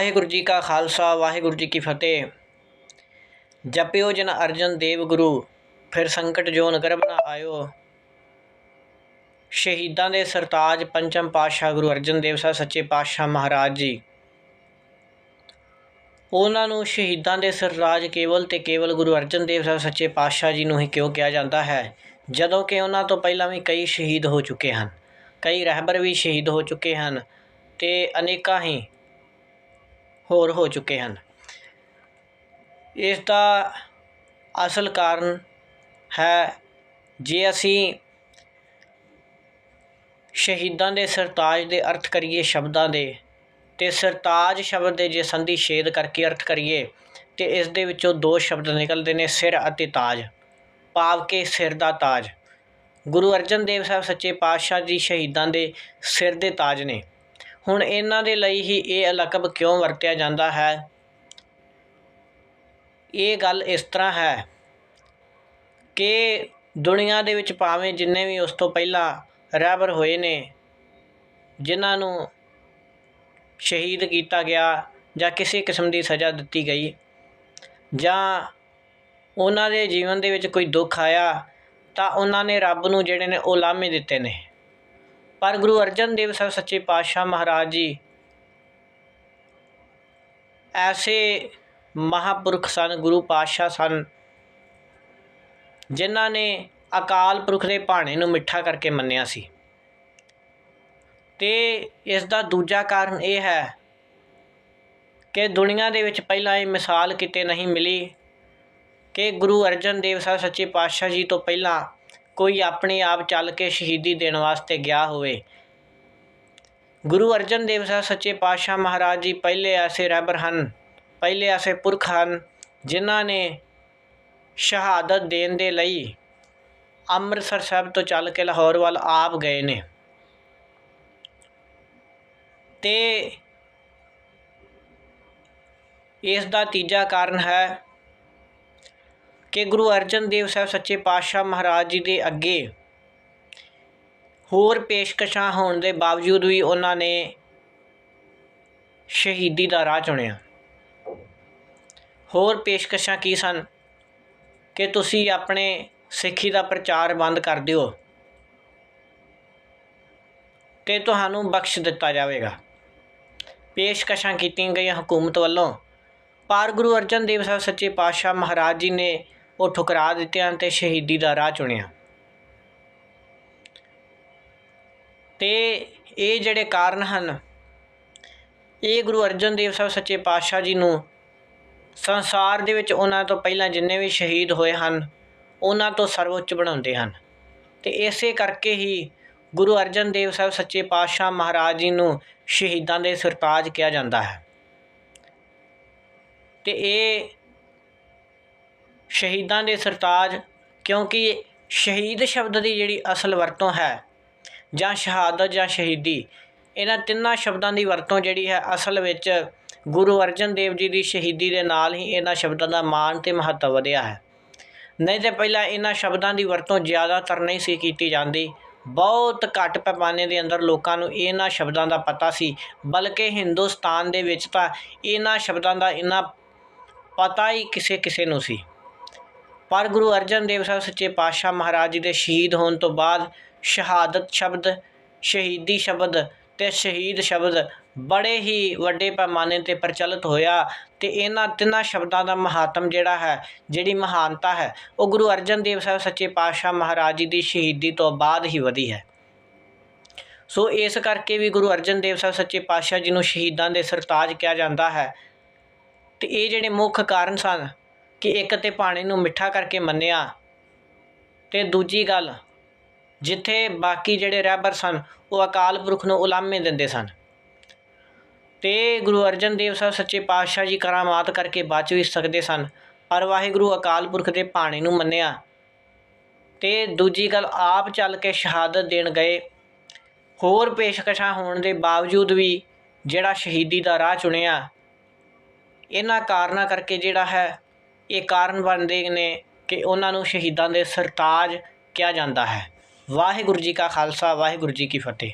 ਵਾਹਿਗੁਰੂ ਜੀ ਕਾ ਖਾਲਸਾ, ਵਾਹਿਗੁਰੂ ਜੀ ਕੀ ਫਤਿਹ। ਜਪਿਓ ਜਨ ਅਰਜਨ ਦੇਵ ਗੁਰੂ, ਫਿਰ ਸੰਕਟ ਜੋ ਗਰਭ ਨਾ ਆਇਓ। ਸ਼ਹੀਦਾਂ ਦੇ ਸਰਤਾਜ ਪੰਚਮ ਪਾਤਸ਼ਾਹ ਗੁਰੂ ਅਰਜਨ ਦੇਵ ਸਾਹਿਬ, ਸੱਚੇ ਪਾਤਸ਼ਾਹ ਮਹਾਰਾਜ ਜੀ। ਉਹਨਾਂ ਨੂੰ ਸ਼ਹੀਦਾਂ ਦੇ ਸਰਤਾਜ ਕੇਵਲ ਤੇ ਕੇਵਲ ਗੁਰੂ ਅਰਜਨ ਦੇਵ ਸਾਹਿਬ, ਸੱਚੇ ਪਾਤਸ਼ਾਹ ਜੀ ਨੂੰ ਹੀ ਕਿਉਂ ਕਿਹਾ ਜਾਂਦਾ ਹੈ? ਜਦੋਂ ਕਿ ਉਹਨਾਂ ਤੋਂ ਪਹਿਲਾਂ ਵੀ ਕਈ ਸ਼ਹੀਦ ਹੋ ਚੁੱਕੇ ਹਨ, ਕਈ ਰਹਿਬਰ ਵੀ ਸ਼ਹੀਦ ਹੋ ਚੁੱਕੇ ਹਨ ਤੇ ਅਨੇਕਾਂ ਹੀ ਹੋਰ ਹੋ ਚੁੱਕੇ ਹਨ। ਇਸ ਦਾ ਅਸਲ ਕਾਰਨ ਹੈ, ਜੇ ਅਸੀਂ ਸ਼ਹੀਦਾਂ ਦੇ ਸਰਤਾਜ ਦੇ ਅਰਥ ਕਰੀਏ ਸ਼ਬਦਾਂ ਦੇ, ਤੇ ਸਰਤਾਜ ਸ਼ਬਦ ਦੇ ਜੇ ਸੰਧੀ ਛੇਦ ਕਰਕੇ ਅਰਥ ਕਰੀਏ, ਤੇ ਇਸ ਦੇ ਵਿੱਚੋਂ ਦੋ ਸ਼ਬਦ ਨਿਕਲਦੇ ਨੇ ਸਿਰ ਅਤੇ ਤਾਜ ਭਾਵ ਕਿ ਸਿਰ ਦਾ ਤਾਜ। ਗੁਰੂ ਅਰਜਨ ਦੇਵ ਸਾਹਿਬ ਸੱਚੇ ਪਾਤਸ਼ਾਹ ਜੀ ਸ਼ਹੀਦਾਂ ਦੇ ਸਿਰ ਦੇ ਤਾਜ ਨੇ। ਹੁਣ ਇਹਨਾਂ ਦੇ ਲਈ ਹੀ ਇਹ ਲਕਬ ਕਿਉਂ ਵਰਤਿਆ ਜਾਂਦਾ ਹੈ? ਇਹ ਗੱਲ ਇਸ ਤਰ੍ਹਾਂ ਹੈ ਕਿ ਦੁਨੀਆ ਦੇ ਵਿੱਚ ਭਾਵੇਂ ਜਿੰਨੇ ਵੀ ਉਸ ਤੋਂ ਪਹਿਲਾਂ ਰਹਿਬਰ ਹੋਏ ਨੇ, ਜਿਨ੍ਹਾਂ ਨੂੰ ਸ਼ਹੀਦ ਕੀਤਾ ਗਿਆ ਜਾਂ ਕਿਸੇ ਕਿਸਮ ਦੀ ਸਜ਼ਾ ਦਿੱਤੀ ਗਈ, ਜਾਂ ਉਹਨਾਂ ਦੇ ਜੀਵਨ ਦੇ ਵਿੱਚ ਕੋਈ ਦੁੱਖ ਆਇਆ, ਤਾਂ ਉਹਨਾਂ ਨੇ ਰੱਬ ਨੂੰ ਜਿਹੜੇ ਨੇ ਉਹ ਲਾਮੇ ਦਿੱਤੇ ਨੇ। ਪਰ ਗੁਰੂ ਅਰਜਨ ਦੇਵ ਸਾਹਿਬ ਸੱਚੇ ਪਾਤਸ਼ਾਹ ਮਹਾਰਾਜ ਜੀ ਐਸੇ ਮਹਾਪੁਰਖ ਸਨ, ਗੁਰੂ ਪਾਤਸ਼ਾਹ ਸਨ, ਜਿਨ੍ਹਾਂ ਨੇ ਅਕਾਲ ਪੁਰਖ ਦੇ ਭਾਣੇ ਨੂੰ ਮਿੱਠਾ ਕਰਕੇ ਮੰਨਿਆ ਸੀ। ਤੇ ਇਸ ਦਾ ਦੂਜਾ ਕਾਰਨ ਇਹ ਹੈ ਕਿ ਦੁਨੀਆ ਦੇ ਵਿੱਚ ਪਹਿਲਾਂ ਇਹ ਮਿਸਾਲ ਕਿਤੇ ਨਹੀਂ ਮਿਲੀ ਕਿ ਗੁਰੂ ਅਰਜਨ ਦੇਵ ਸਾਹਿਬ ਸੱਚੇ ਪਾਤਸ਼ਾਹ ਜੀ ਤੋਂ ਪਹਿਲਾਂ ਕੋਈ ਆਪਣੇ ਆਪ ਚੱਲ ਕੇ ਸ਼ਹੀਦੀ ਦੇਣ ਵਾਸਤੇ ਗਿਆ ਹੋਵੇ। ਗੁਰੂ ਅਰਜਨ ਦੇਵ ਸਾਹਿਬ ਸੱਚੇ ਪਾਤਸ਼ਾਹ ਮਹਾਰਾਜ ਜੀ ਪਹਿਲੇ ਐਸੇ ਰਹਿਬਰ ਹਨ, ਪਹਿਲੇ ਐਸੇ ਪੁਰਖ ਹਨ, ਜਿਨ੍ਹਾਂ ਨੇ ਸ਼ਹਾਦਤ ਦੇਣ ਦੇ ਲਈ ਅੰਮ੍ਰਿਤਸਰ ਸਾਹਿਬ ਤੋਂ ਚੱਲ ਕੇ ਲਾਹੌਰ ਵੱਲ ਆਪ ਗਏ ਨੇ। ਤੇ ਇਸ ਦਾ ਤੀਜਾ ਕਾਰਨ ਹੈ ਕਿ ਗੁਰੂ ਅਰਜਨ ਦੇਵ ਸਾਹਿਬ ਸੱਚੇ ਪਾਤਸ਼ਾਹ ਮਹਾਰਾਜ ਜੀ ਦੇ ਅੱਗੇ ਹੋਰ ਪੇਸ਼ਕਸ਼ਾਂ ਹੋਣ ਦੇ ਬਾਵਜੂਦ ਵੀ ਉਹਨਾਂ ਨੇ ਸ਼ਹੀਦੀ ਦਾ ਰਾਹ ਚੁਣਿਆ। ਹੋਰ ਪੇਸ਼ਕਸ਼ਾਂ ਕੀ ਸਨ? ਕਿ ਤੁਸੀਂ ਆਪਣੇ ਸਿੱਖੀ ਦਾ ਪ੍ਰਚਾਰ ਬੰਦ ਕਰ ਦਿਓ। ਤੇ ਤੁਹਾਨੂੰ ਬਖਸ਼ ਦਿੱਤਾ ਜਾਵੇਗਾ। ਪੇਸ਼ਕਸ਼ਾਂ ਕੀਤੀਆਂ ਗਈਆਂ ਹਕੂਮਤ ਵੱਲੋਂ। ਪਰ ਗੁਰੂ ਅਰਜਨ ਦੇਵ ਸਾਹਿਬ ਸੱਚੇ ਪਾਤਸ਼ਾਹ ਮਹਾਰਾਜ ਜੀ ਨੇ ਉਹ ਠੁਕਰਾ ਦਿੱਤਿਆਂ ਤੇ ਸ਼ਹੀਦੀ ਦਾ ਰਾਹ ਚੁਣਿਆ। ਤੇ ਇਹ ਜਿਹੜੇ ਕਾਰਨ ਹਨ, ਇਹ ਗੁਰੂ ਅਰਜਨ ਦੇਵ ਸਾਹਿਬ ਸੱਚੇ ਪਾਤਸ਼ਾਹ ਜੀ ਨੂੰ ਸੰਸਾਰ ਦੇ ਵਿੱਚ ਉਹਨਾਂ ਤੋਂ ਪਹਿਲਾਂ ਜਿੰਨੇ ਵੀ ਸ਼ਹੀਦ ਹੋਏ ਹਨ, ਉਹਨਾਂ ਤੋਂ ਸਰਵਉੱਚ ਬਣਾਉਂਦੇ ਹਨ। ਤੇ ਇਸੇ ਕਰਕੇ ਹੀ ਗੁਰੂ ਅਰਜਨ ਦੇਵ ਸਾਹਿਬ ਸੱਚੇ ਪਾਤਸ਼ਾਹ ਮਹਾਰਾਜ ਜੀ ਨੂੰ ਸ਼ਹੀਦਾਂ ਦੇ ਸਰਤਾਜ ਕਿਹਾ ਜਾਂਦਾ ਹੈ। ਤੇ ਇਹ ਸ਼ਹੀਦਾਂ ਦੇ ਸਰਤਾਜ, ਕਿਉਂਕਿ ਸ਼ਹੀਦ ਸ਼ਬਦ ਦੀ ਜਿਹੜੀ ਅਸਲ ਵਰਤੋਂ ਹੈ, ਜਾਂ ਸ਼ਹਾਦਤ ਜਾਂ ਸ਼ਹੀਦੀ, ਇਹਨਾਂ ਤਿੰਨਾਂ ਸ਼ਬਦਾਂ ਦੀ ਵਰਤੋਂ ਜਿਹੜੀ ਹੈ, ਅਸਲ ਵਿੱਚ ਗੁਰੂ ਅਰਜਨ ਦੇਵ ਜੀ ਦੀ ਸ਼ਹੀਦੀ ਦੇ ਨਾਲ ਹੀ ਇਹਨਾਂ ਸ਼ਬਦਾਂ ਦਾ ਮਾਣ ਤੇ ਮਹੱਤਵ ਵਧਿਆ ਹੈ। ਨਹੀਂ ਤੇ ਪਹਿਲਾਂ ਇਹਨਾਂ ਸ਼ਬਦਾਂ ਦੀ ਵਰਤੋਂ ਜ਼ਿਆਦਾਤਰ ਨਹੀਂ ਸੀ ਕੀਤੀ ਜਾਂਦੀ। ਬਹੁਤ ਘੱਟ ਪੈਮਾਨੇ ਦੇ ਅੰਦਰ ਲੋਕਾਂ ਨੂੰ ਇਹਨਾਂ ਸ਼ਬਦਾਂ ਦਾ ਪਤਾ ਸੀ, ਬਲਕਿ ਹਿੰਦੁਸਤਾਨ ਦੇ ਵਿੱਚ ਤਾਂ ਇਹਨਾਂ ਸ਼ਬਦਾਂ ਦਾ ਇੰਨਾ ਪਤਾ ਹੀ ਕਿਸੇ ਕਿਸੇ ਨੂੰ ਸੀ। ਪਰ ਗੁਰੂ ਅਰਜਨ ਦੇਵ ਸਾਹਿਬ ਸੱਚੇ ਪਾਤਸ਼ਾਹ ਮਹਾਰਾਜ ਜੀ ਦੇ ਸ਼ਹੀਦ ਹੋਣ ਤੋਂ ਬਾਅਦ ਸ਼ਹਾਦਤ ਸ਼ਬਦ, ਸ਼ਹੀਦੀ ਸ਼ਬਦ ਤੇ ਸ਼ਹੀਦ ਸ਼ਬਦ ਬੜੇ ਹੀ ਵੱਡੇ ਪੈਮਾਨੇ ਤੇ ਪ੍ਰਚਲਿਤ ਹੋਇਆ ਤੇ ਇਹਨਾਂ ਤਿੰਨਾਂ ਸ਼ਬਦਾਂ ਦਾ ਮਹਾਤਮ ਜਿਹੜਾ ਹੈ, ਜਿਹੜੀ ਮਹਾਨਤਾ ਹੈ, ਉਹ ਗੁਰੂ ਅਰਜਨ ਦੇਵ ਸਾਹਿਬ ਸੱਚੇ ਪਾਤਸ਼ਾਹ ਮਹਾਰਾਜ ਜੀ ਦੀ ਸ਼ਹੀਦੀ ਤੋਂ ਬਾਅਦ ਹੀ ਵਧੀ ਹੈ। ਸੋ ਇਸ ਕਰਕੇ ਵੀ ਗੁਰੂ ਅਰਜਨ ਦੇਵ ਸਾਹਿਬ ਸੱਚੇ ਪਾਤਸ਼ਾਹ ਜੀ ਨੂੰ ਸ਼ਹੀਦਾਂ ਦੇ ਸਰਤਾਜ ਕਿਹਾ ਜਾਂਦਾ ਹੈ। ਤੇ ਇਹ ਜਿਹੜੇ ਮੁੱਖ ਕਾਰਨ ਸਨ ਕਿ ਇੱਕ ਤੇ ਪਾਣੀ ਨੂੰ ਮਿੱਠਾ ਕਰਕੇ ਮੰਨਿਆ ਤੇ ਦੂਜੀ ਗੱਲ, ਜਿੱਥੇ ਬਾਕੀ ਜਿਹੜੇ ਰਹਿਬਰ ਸਨ, ਉਹ ਅਕਾਲ ਪੁਰਖ ਨੂੰ ਉਲਾਮੇ ਦਿੰਦੇ ਸਨ। ਤੇ ਗੁਰੂ ਅਰਜਨ ਦੇਵ ਸਾਹਿਬ ਸੱਚੇ ਪਾਤਸ਼ਾਹ ਜੀ ਕਰਾਮਾਤ ਕਰਕੇ ਬਚ ਵੀ ਸਕਦੇ ਸਨ, ਪਰ ਵਾਹਿਗੁਰੂ ਅਕਾਲ ਪੁਰਖ ਦੇ ਪਾਣੀ ਨੂੰ ਮੰਨਿਆ। ਤੇ ਦੂਜੀ ਗੱਲ, ਆਪ ਚੱਲ ਕੇ ਸ਼ਹਾਦਤ ਦੇਣ ਗਏ। ਹੋਰ ਪੇਸ਼ਕਸ਼ਾਂ ਹੋਣ ਦੇ ਬਾਵਜੂਦ ਵੀ ਜਿਹੜਾ ਸ਼ਹੀਦੀ ਦਾ ਰਾਹ ਚੁਣਿਆ, ਇਹਨਾਂ ਕਾਰਨਾਂ ਕਰਕੇ ਜਿਹੜਾ ਹੈ ਇਹ ਕਾਰਨ ਬਣਦੇ ਨੇ ਕਿ ਉਹਨਾਂ ਨੂੰ ਸ਼ਹੀਦਾਂ ਦੇ ਸਰਤਾਜ ਕਿਹਾ ਜਾਂਦਾ ਹੈ। ਵਾਹਿਗੁਰੂ ਜੀ ਕਾ ਖਾਲਸਾ, ਵਾਹਿਗੁਰੂ ਜੀ ਕੀ ਫਤਿਹ।